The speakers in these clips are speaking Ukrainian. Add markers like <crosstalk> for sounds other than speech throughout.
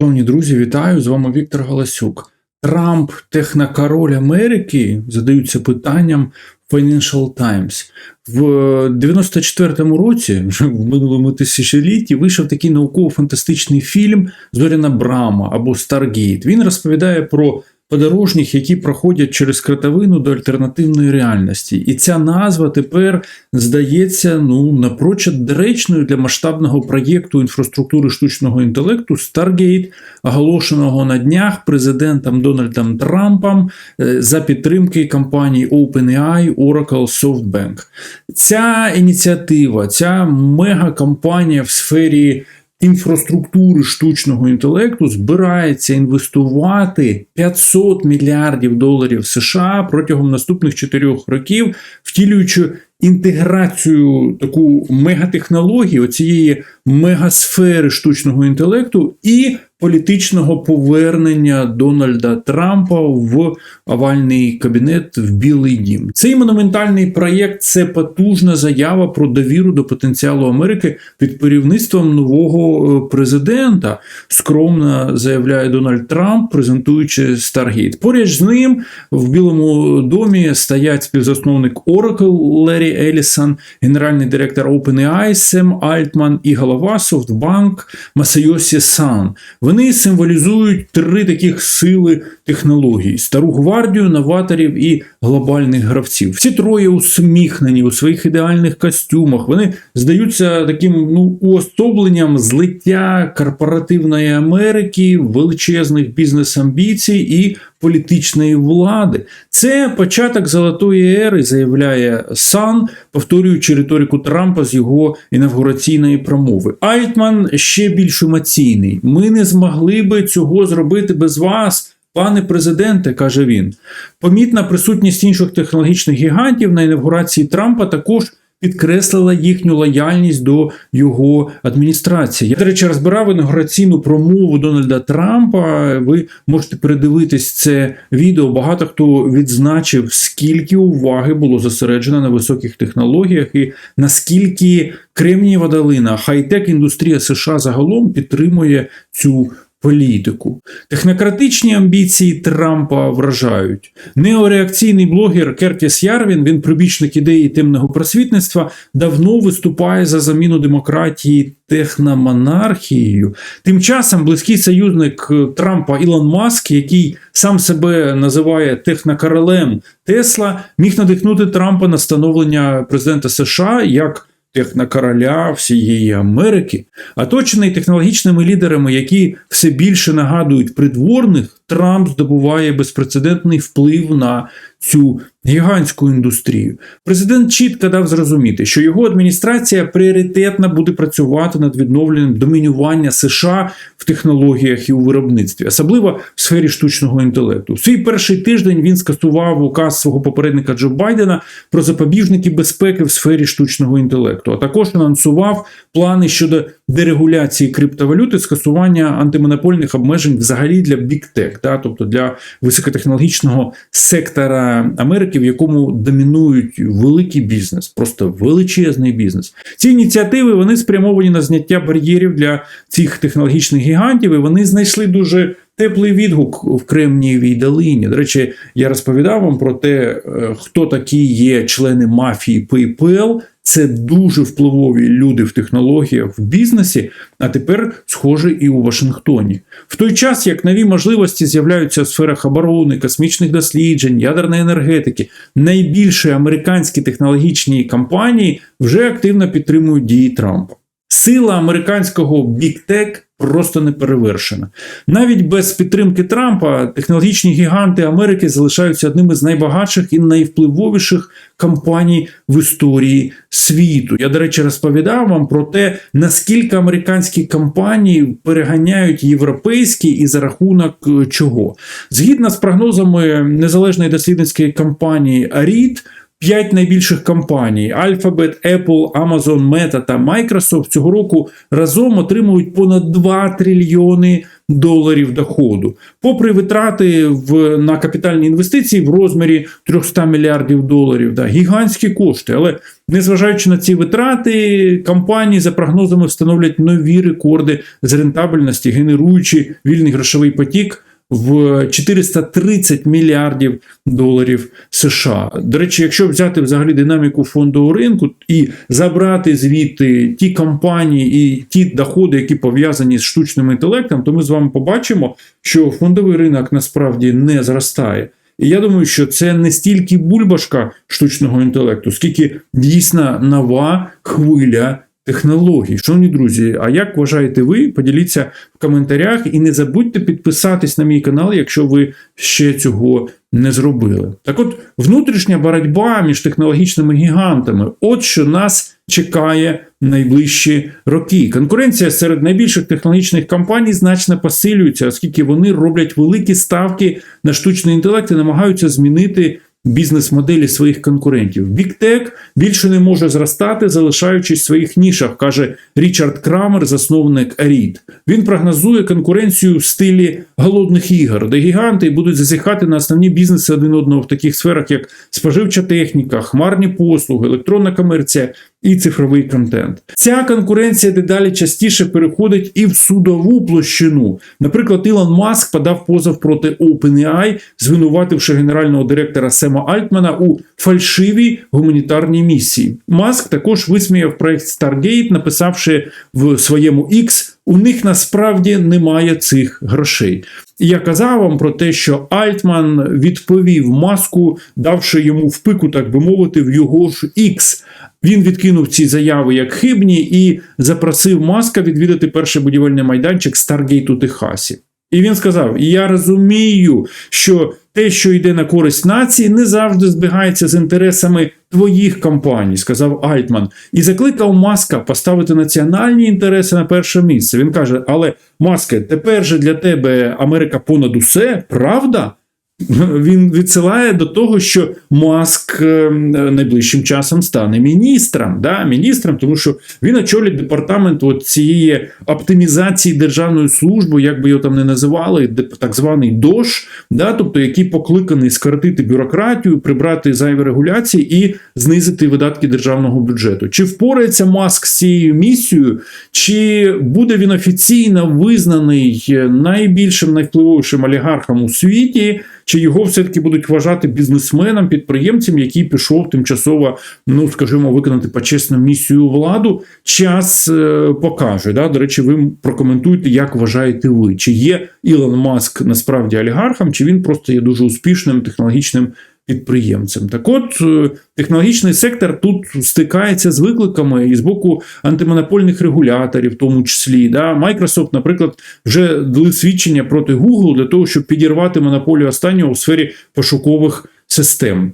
Шановні друзі, вітаю! З вами Віктор Галасюк. Трамп, технокороль Америки, задаються питанням Financial Times. В 94-му році, вже в минулому тисячолітті, вийшов такий науково-фантастичний фільм Зоряна Брама або Старгейт. Він розповідає про подорожніх, які проходять через кратовину до альтернативної реальності. І ця назва тепер здається ну напрочуд доречною для масштабного проєкту інфраструктури штучного інтелекту Stargate, оголошеного на днях президентом Дональдом Трампом е, за підтримки компаній OpenAI, Oracle, SoftBank. Ця ініціатива, ця мегакомпанія в сфері інфраструктури штучного інтелекту збирається інвестувати 500 мільярдів доларів США протягом наступних 4 років, втілюючи інтеграцію таку мегатехнології, оцієї мегасфери штучного інтелекту і політичного повернення Дональда Трампа в овальний кабінет в Білий Дім. Цей монументальний проєкт це потужна заява про довіру до потенціалу Америки під керівництвом нового е, президента. Скромно заявляє Дональд Трамп, презентуючи Stargate. Поряд з ним в Білому домі стоять співзасновник Oracle Лері Елісон, генеральний директор OpenAI Сем Альтман і голова SoftBank Масайосі Сан. Вони символізують три таких сили технологій: стару гвардію, новаторів і глобальних гравців. Всі троє усміхнені у своїх ідеальних костюмах. Вони здаються таким ну уособленням злиття корпоративної Америки, величезних бізнес-амбіцій і політичної влади. Це початок золотої ери, заявляє Сан, повторюючи риторику Трампа з його інавгураційної промови. Альтман ще більш емоційний. Ми не змогли би цього зробити без вас. Пане президенте, каже він, помітна присутність інших технологічних гігантів на інавгурації Трампа також підкреслила їхню лояльність до його адміністрації. Я, до речі, розбирав інаугураційну промову Дональда Трампа. Ви можете передивитись це відео. Багато хто відзначив, скільки уваги було зосереджено на високих технологіях, і наскільки Кремнієва долина, хай-тек індустрія США загалом підтримує цю політику. Технократичні амбіції Трампа вражають. Неореакційний блогер Кертіс Ярвін, він прибічник ідеї темного просвітництва, давно виступає за заміну демократії техномонархією. Тим часом близький союзник Трампа Ілон Маск, який сам себе називає технокоролем Тесла, міг надихнути Трампа на становлення президента США як технокороля всієї Америки, оточений технологічними лідерами, які все більше нагадують придворних, Трамп здобуває безпрецедентний вплив на цю гігантську індустрію. Президент чітко дав зрозуміти, що його адміністрація пріоритетно буде працювати над відновленням домінування США в технологіях і у виробництві, особливо в сфері штучного інтелекту. В свій перший тиждень він скасував указ свого попередника Джо Байдена про запобіжники безпеки в сфері штучного інтелекту, а також анонсував плани щодо дерегуляції криптовалюти, скасування антимонопольних обмежень взагалі для біктек, да, тобто для високотехнологічного сектора Америки, в якому домінують великий бізнес, просто величезний бізнес. Ці ініціативи вони спрямовані на зняття бар'єрів для цих технологічних гігантів, і вони знайшли дуже. Теплий відгук в Кремнієвій долині. До речі, я розповідав вам про те, е, хто такі є члени мафії PayPal. Це дуже впливові люди в технологіях в бізнесі, а тепер, схоже, і у Вашингтоні. В той час, як нові можливості з'являються в сферах оборони, космічних досліджень, ядерної енергетики, найбільші американські технологічні компанії вже активно підтримують дії Трампа. Сила американського біктек просто не перевершена. Навіть без підтримки Трампа технологічні гіганти Америки залишаються одними з найбагатших і найвпливовіших компаній в історії світу. Я, до речі, розповідав вам про те, наскільки американські компанії переганяють європейські і за рахунок е, чого. Згідно з прогнозами незалежної дослідницької компанії Аріт. П'ять найбільших компаній Alphabet, Apple, Amazon, Meta та Microsoft цього року разом отримують понад 2 трильйони доларів доходу, попри витрати в, на капітальні інвестиції в розмірі 300 мільярдів доларів. Да, гігантські кошти. Але незважаючи на ці витрати, компанії за прогнозами встановлять нові рекорди з рентабельності, генеруючи вільний грошовий потік в 430 мільярдів доларів США. До речі, якщо взяти взагалі динаміку фондового ринку і забрати звідти ті компанії і ті доходи, які пов'язані з штучним інтелектом, то ми з вами побачимо, що фондовий ринок насправді не зростає. І я думаю, що це не стільки бульбашка штучного інтелекту, скільки дійсна нова хвиля технологій. Шановні друзі, а як вважаєте ви? Поділіться в коментарях і не забудьте підписатись на мій канал, якщо ви ще цього не зробили. Так от, внутрішня боротьба між технологічними гігантами, от що нас чекає найближчі роки. Конкуренція серед найбільших технологічних компаній значно посилюється, оскільки вони роблять великі ставки на штучний інтелект і намагаються змінити бізнес-моделі своїх конкурентів. Біктек більше не може зростати, залишаючись в своїх нішах, каже Річард Крамер, засновник Аріт. Він прогнозує конкуренцію в стилі голодних ігор, де гіганти будуть зазіхати на основні бізнеси один одного в таких сферах, як споживча техніка, хмарні послуги, електронна комерція. І цифровий контент. Ця конкуренція дедалі частіше переходить і в судову площину. Наприклад, Ілон Маск подав позов проти OpenAI, звинувативши генерального директора Сема Альтмана у фальшивій гуманітарній місії. Маск також висміяв проект Stargate, написавши в своєму X, у них насправді немає цих грошей. Я казав вам про те, що Альтман відповів маску, давши йому в пику, так би мовити, в його ж X. Він відкинув ці заяви як хибні і запросив маска відвідати перший будівельний майданчик Старгейт у Техасі. І він сказав: Я розумію, що те, що йде на користь нації, не завжди збігається з інтересами твоїх компаній, сказав Альтман, і закликав Маска поставити національні інтереси на перше місце. Він каже: Але Маске, тепер же для тебе Америка понад усе, правда? <laughs> Він відсилає до того, що Маск е, найближчим часом стане міністром, да, міністром, тому що він очолить департамент от цієї оптимізації державної служби, як би його там не називали, так званий ДОЖ, да, тобто який покликаний скоротити бюрократію, прибрати зайві регуляції і знизити видатки державного бюджету. Чи впорається Маск з цією місією, чи буде він офіційно визнаний найбільшим найвпливовішим олігархом у світі? Чи його все-таки будуть вважати бізнесменом, підприємцем, який пішов тимчасово, ну скажімо, виконати почесну місію владу? Час е, покаже. Да? До речі, ви прокоментуйте, як вважаєте ви, чи є Ілон Маск насправді олігархом, чи він просто є дуже успішним технологічним підприємцем. Так от е, технологічний сектор тут стикається з викликами і з боку антимонопольних регуляторів, в тому числі. Да? Microsoft, наприклад, вже дали свідчення проти Google для того, щоб підірвати монополію останнього у сфері пошукових систем.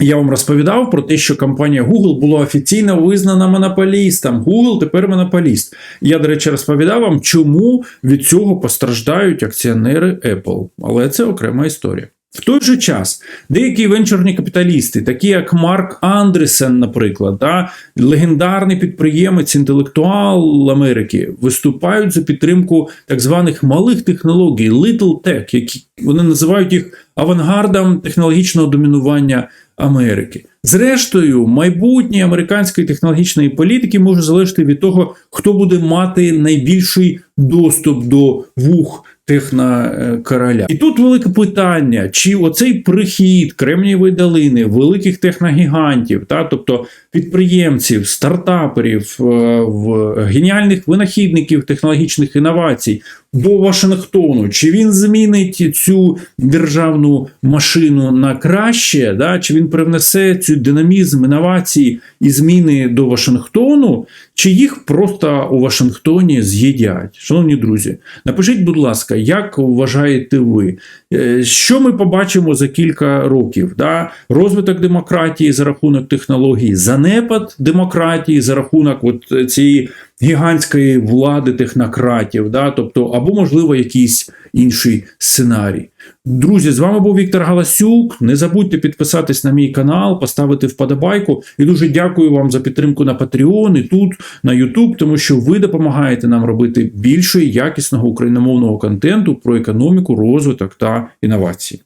Я вам розповідав про те, що компанія Google була офіційно визнана монополістом. Google тепер монополіст. Я, до речі, розповідав вам, чому від цього постраждають акціонери Apple. Але це окрема історія. В той же час деякі венчурні капіталісти, такі як Марк Андресен, наприклад, да, легендарний підприємець, інтелектуал Америки, виступають за підтримку так званих малих технологій, Little Tech, які вони називають їх авангардом технологічного домінування Америки. Зрештою, майбутнє американської технологічної політики може залежати від того, хто буде мати найбільший доступ до вух технокороля. І тут велике питання: чи оцей прихід Кремнієвої долини, великих техногігантів, та, тобто підприємців, стартаперів, е, геніальних винахідників технологічних інновацій до Вашингтону, чи він змінить цю державну машину на краще, да, чи він привнесе цю динамізм, інновації і зміни до Вашингтону, чи їх просто у Вашингтоні з'їдять? Шановні друзі, напишіть, будь ласка, як вважаєте ви, е, що ми побачимо за кілька років? Да? Розвиток демократії за рахунок технологій, занепад демократії за рахунок от цієї гігантської влади технократів, да? тобто, або, можливо, якийсь інший сценарій. Друзі, з вами був Віктор Галасюк. Не забудьте підписатись на мій канал, поставити вподобайку. І дуже дякую вам за підтримку на Patreon і тут, на YouTube, тому що ви допомагаєте нам робити більше якісного україномовного контенту про економіку, розвиток та інновації.